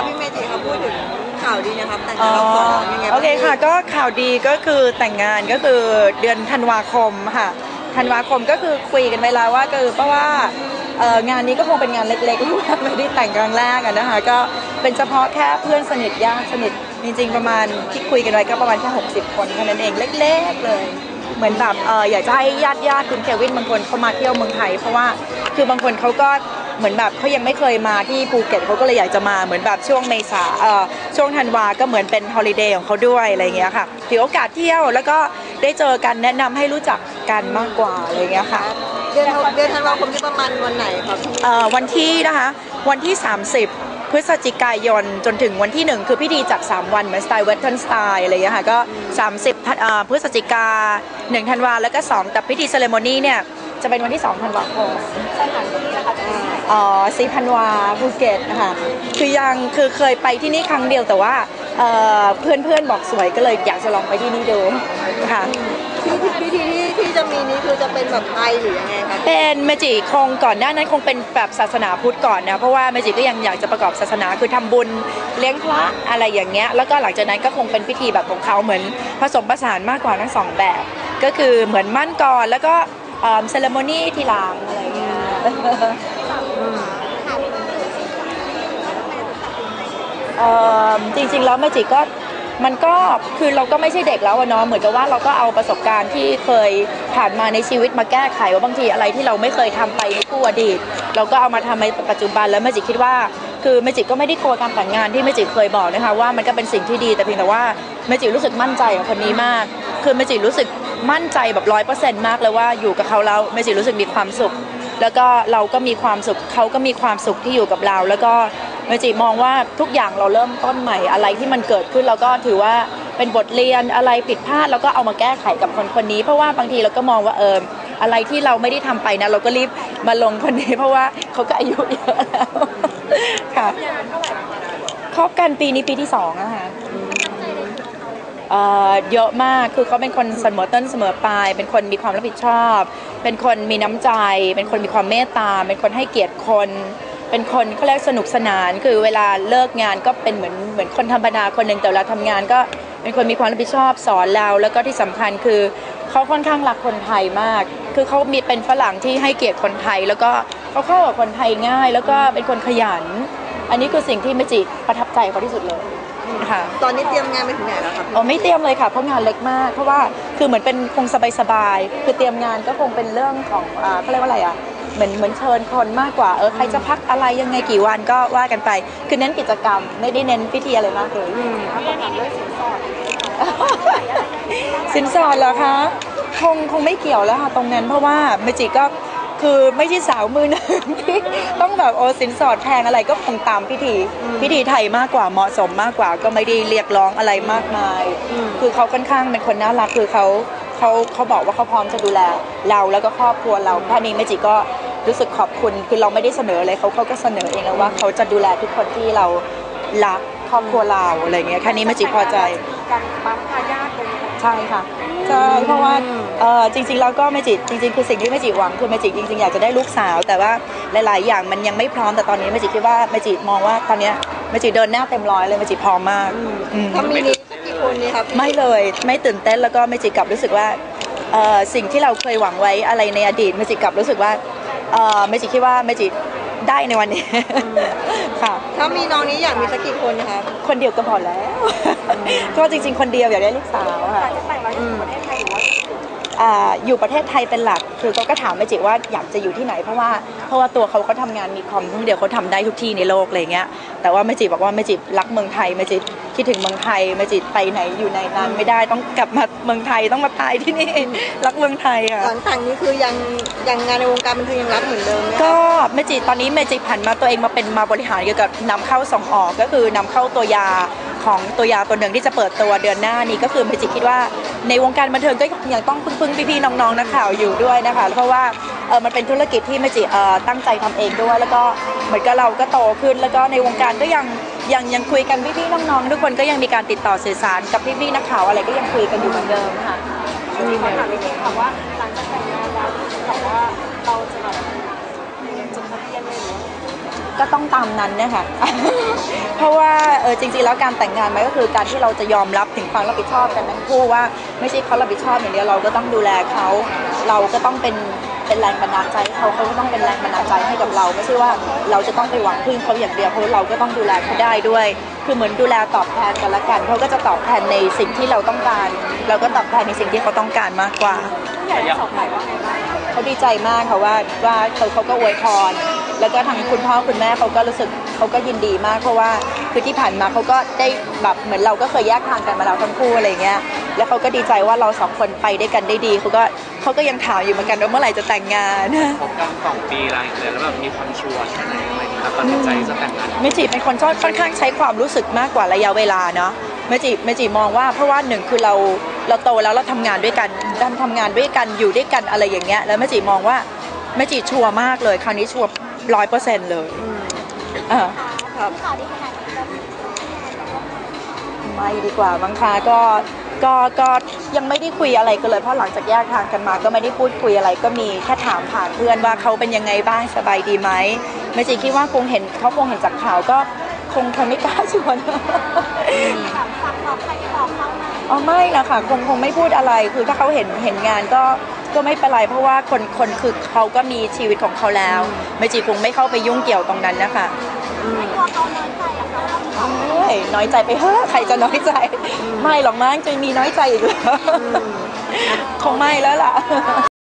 ครับพี่เมจิครับพูดถึงข่าวดีนะครับแต่งอ๋งาอนรอบสองยังไงบ้างโอเคค่ะ ก็ข่าวดีก็คือแต่งงานก็คือเดือนธันวาคมค่ะธันวาคมก็คือคุยกันไว้แล้วว่าก็คือเพราะว่าเอ่องานนี้ก็คงเป็นงานเล็กๆเพราะว่าไม่ได้แต่งครั้งแรกอะนะคะก็เป็นเฉพาะแค่เพื่อนสนิทญาติสนิทจริง ๆ ประมาณที่คุยกันไว้ก็ประมาณแค่60 คนเท่านั้นเองเล็ก ๆเลย เหมือนแบบเอออยากจะให้ญาติญาติๆคุณเควินบางคนเขามาเที่ยวเมืองไทย เพราะว่าคือบางคนเขาก็ เหมือนแบบเขายังไม่เคยมาที่ภูเก็ตเขาก็เลยอยากจะมาเหมือนแบบช่วงเมษาเอ่อช่วงธันวาก็เหมือนเป็นฮอลิเดย์ของเขาด้วยอะไรอย่างเงี้ยค่ะถือโอกาสเที่ยวแล้วก็ได้เจอกันแนะนำให้รู้จักกันมากกว่าอะไรอย่างเงี้ยค่ะเดือนธันเดือนธันวาคมที่ประมาณวันไหนครับพี่เอ่อวันที่นะคะวันที่ 30พฤศจิกายนจนถึงวันที่ 1 คือพิธีจัด3วันเหมือนสไตล์เวสเทิร์นสไตล์อะไรอย่างเงี้ยค่ะก็ 30ธันเอ่อพฤศจิกา1ธันวาแล้วก็ 2 แต่พิธีเซเลโมนีเนี่ย จะเป็นวันที่ 2 ธันวาคมสถานที่นะคะ จะเป็นที่ไหนอ๋อสีพันวาภูเก็ตนะคะคือยังคือเคยไปที่นี่ครั้งเดียวแต่ว่าเพื่อนเพื่อนๆบอกสวยก็เลยอยากจะลองไปที่นี่ดูค่ะพิธีพิธีที่ที่จะมีนี้คือจะเป็นแบบไทยหรือยังไงครับเป็นเมจิคงก่อนหน้านั้นคงเป็นแบบศาสนาพุทธก่อนนะเพราะว่าเมจิก็ยังอยากจะประกอบศาสนาคือทำบุญเลี้ยงพระอะไรอย่างเงี้ยแล้วก็หลังจากนั้นก็คงเป็นพิธีแบบของเขาเหมือนผสมผสานมากกว่าทั้งสองแบบ ก็คือเหมือนมั่นก่อนแล้วก็เซเลโมนีทีหลังอะไรอย่างเงี้ย เอ่อ จริง ๆ แล้วแมจิก็มันก็คือเราก็ไม่ใช่เด็กแล้วอะเนาะเหมือนกับว่าเราก็เอาประสบการณ์ที่เคยผ่านมาในชีวิตมาแก้ไขว่าบางทีอะไรที่เราไม่เคยทำไปในกู้อดีต เราก็เอามาทำในปัจจุบันแล้วแมจิคิดว่าคือแมจิก็ไม่ได้กลัวการแต่งงานที่แมจิเคยบอกนะคะว่ามันก็เป็นสิ่งที่ดีแต่เพียงแต่ว่าแมจิรู้สึกมั่นใจกับคนนี้มาก คือแมจิรู้สึกมั่นใจแบบร้อยเปอร์เซ็นต์มากเลยว่าอยู่กับเขาแล้วแมจิรู้สึกมีความสุข แล้วก็เราก็มีความสุขเขาก็มีความสุขที่อยู่กับเรา แล้วก็ เมจิมองว่าทุกอย่างเราเริ่มต้นใหม่อะไรที่มันเกิดขึ้นเราก็ถือว่าเป็นบทเรียนอะไรผิดพลาดแล้วก็เอามาแก้ไขกับคนคนนี้ เพราะว่าบางทีเราก็มองว่าเอออะไรที่เราไม่ได้ทำไปนะ เราก็รีบมาลงคนนี้ เพราะว่าเขาก็อายุเยอะแล้วค่ะคบกันปีนี้ปีที่สองนะคะเยอะมากคือเขาเป็นคนเสมอต้นเสมอปลาย เป็นคนมีความรับผิดชอบ เป็นคนมีน้ำใจ เป็นคนมีความเมตตา เป็นคนให้เกียรติคน เป็นคนเขาเรียกสนุกสนาน คือเวลาเลิกงานก็เป็นเหมือนเหมือนคนธรรมดาคนหนึ่งแต่เวลาทำงานก็เป็นคนมีความรับผิดชอบสอนเรา แล้วก็ที่สำคัญคือเขาค่อนข้างรักคนไทยมาก คือเขามีเป็นฝรั่งที่ให้เกียรติคนไทย แล้วก็เขาเข้ากับคนไทยง่าย แล้วก็เป็นคนขยัน อันนี้คือสิ่งที่เมจิประทับใจเขาที่สุดเลยค่ะตอนนี้เตรียมงานไปถึงไหนแล้วครับอ๋อไม่เตรียมเลยค่ะเพราะงานเล็กมาก เพราะว่าคือเหมือนเป็นคงสบายๆคือเตรียมงานก็คงเป็นเรื่องของอ่าเขาเรียกว่าอะไรอะ เหมือนเหมือนเชิญคนมากกว่าเออใครจะพักอะไรยังไงกี่วันก็ว่ากันไปคือเน้นกิจกรรมไม่ได้เน้นพิธีอะไรมากเลยสินสอดเหรอคะคงคงไม่เกี่ยวแล้วค่ะตรงนั้นเพราะว่าเมจิก็คือไม่ใช่สาวมือหนึ่งที่ต้องแบบโอ้สินสอดแพงอะไรก็คงตามพิธี พิธีไทยมากกว่าเหมาะสมมากกว่า ก็ไม่ได้เรียกร้องอะไรมากมาย คือเขาค่อนข้างเป็นคนน่ารักคือเขา เขาเขาบอกว่าเขาพร้อมจะดูแลเราแล้วก็ครอบครัวเราท่านี้เมจิก็รู้สึกขอบคุณคือเราไม่ได้เสนออะไรเขาเขาก็เสนอเองแล้วว่าเขาจะดูแลทุกคนที่เรารักครอบครัวเราอะไรเงี้ยแค่นี้เมจิพอใจการปั๊มทายาทเลยนะคะใช่ค่ะใช่เพราะว่าเอ่อจริงๆแล้วก็เมจิจริงๆคือสิ่งที่เมจิหวังคือเมจิจริงๆอยากจะได้ลูกสาว แต่ว่าหลายๆ อย่างมันยังไม่พร้อมแต่ตอนนี้เมจิคิดว่าเมจิมองว่าตอนเนี้ยเมจิเดินหน้าเต็มร้อยเลยเมจิพร้อมมากอืมถ้ามีนี้สักกี่ คนเนี่ยครับไม่เลยไม่ตื่นเต้นแล้วก็เมจิกลับรู้สึกว่าเอ่อสิ่งที่เราเคยหวังไว้อะไรในอดีตเมจิกลับรู้สึกว่าเอ่อเมจิคิดว่าเมจิได้ในวันนี้ค่ะถ้ามีน้องนี้อยากมีสักกี่คนนะครับคนเดียวก็พอแล้ว ก็จริง ๆ คนเดียวอยากได้ลูกสาวค่ะ อ่าอยู่ประเทศไทยเป็นหลัก คือเขาก็ถามเมจิว่าอยากจะอยู่ที่ไหนเพราะว่าเพราะว่าตัวเขาเขาทำงานมีคอมทั้งเดียวเขาทำได้ทุกที่ในโลกอะไรเงี้ยแต่ว่าเมจิบอกว่าเมจิรักเมืองไทยเมจิคิดถึงเมืองไทยเมจิไปไหนอยู่ในนั้นไม่ได้ต้องกลับมาเมืองไทยต้องมาตายที่นี่รักเมืองไทยอะหลังแต่งนี้คือยังยังงานในวงการบันเทิงยังรับเหมือนเดิมไหมครับก็เมจิตอนนี้เมจิผันมาตัวเองมาเป็นมาบริหารเกี่ยวกับนำเข้าส่งออกก็คือนำเข้าตัวยาของตัวยาตัวหนึ่งที่จะเปิดตัวเดือนหน้านี้ก็คือเมจิคิดว่า ในวงการบันเทิงก็ยังต้องพึ่งๆพี่ๆน้องๆนักข่าวอยู่ด้วยนะคะเพราะว่าเออมันเป็นธุรกิจที่เมจิเอ่อตั้งใจทำเองด้วย แล้วก็เหมือนกับเราก็โตขึ้น แล้วก็ในวงการก็ยังยังยังคุยกันพี่ๆน้องๆทุกคนก็ยังมีการติดต่อสื่อสารกับพี่ๆนักข่าวอะไรก็ยังคุยกันอยู่เหมือนเดิมค่ะมีคำถามนิดนึงค่ะว่าหลังจากแต่งงานแล้วแบบว่าเราจะแบบจดทะเบียนเลยหรือว่า ก็ต้องตามนั้นนะคะเพราะว่าอจริงๆแล้วการแต่งงานมันก็คือการที่เราจะยอมรับถึงความรับผิดชอบกันทั้งคู่ว่าไม่ใช่เขารับผิดชอบอย่างเดียวเราก็ต้องดูแลเขาเราก็ต้องเป็นเป็นแรงบันดาลใจให้เขาเขาก็ต้องเป็นแรงบันดาลใจให้กับเรา ไม่ใช่ว่าเราจะต้องไปหวังพึ่งเขาอย่างเดียวเพราะเราก็ต้องดูแลเขาได้ด้วย คือเหมือนดูแลตอบแทนกันละกันเขาก็จะตอบแทนในสิ่งที่เราต้องการ เราก็ตอบแทนในสิ่งที่เขาต้องการมากกว่าผู้ใหญ่ทั้งสองฝ่ายว่าไงบ้างเขาดีใจมากค่ะว่าว่าเขาเขาก็อวยพร แล้วก็ทางคุณพ่อคุณแม่เขาก็รู้สึกเขาก็ยินดีมาก เพราะว่าคือที่ผ่านมาเขาก็ได้แบบเหมือนเราก็เคยแยกทางกันมาแล้วทั้งคู่อะไรเงี้ยแล้วเขาก็ดีใจว่าเราสองคนไปได้วยกันได้ดีเขาก็เขาก็ยังถามอยู่เหมือนกันว่าเมื่อไหร่จะแต่งงานคบกันสองปีอะไรอย่างเงี้ยแล้วแบบมีความชัวร์แค่ไหนอะไรอย่างเงี้ยครับตัดสินใจจะแต่งงานเมจิเป็นคนชอบค่อนข้างใช้ความรู้สึกมากกว่าระยะเวลาเนาะเมจิเมจิมองว่าเพราะว่าหนึ่งคือเราเราโตแล้วเราทำงานด้วยกันดันทำงานด้วยกันอยู่ด้วยกันอะไรอย่างเงี้ยแล้วเมจิมองว่าเมจิชัวร์มากเลย คราวนี้ชัวร์ ร้อยเปอร์เซ็นต์เลยอ่าครับไม่ดีกว่ามั้งคะก็ก็ก็ยังไม่ได้คุยอะไรกันเลย เพราะหลังจากแยกทางกันมา ก็ไม่ได้พูดคุยอะไรก็มีแค่ถามผ่านเพื่อนว่าเขาเป็นยังไงบ้างสบายดีไหมเมจิคิดว่าคงเห็นเขาคงเห็นจากข่าวก็คงคงไม่กล้าชวนอ๋อไม่นะคะคงคงไม่พูดอะไร คือถ้าเขาเห็นเห็นงานก็ ก็ไม่เป็นไรเพราะว่าคนคนคือเขาก็มีชีวิตของเขาแล้วเมจิคงไม่เข้าไปยุ่งเกี่ยวตรงนั้นนะคะเอ้ยน้อยใจไปเฮ้อะใครจะน้อยใจ ไม่หรอกมั้งจะมีน้อยใจอีกเหรอคงไม่แล้วล่ะ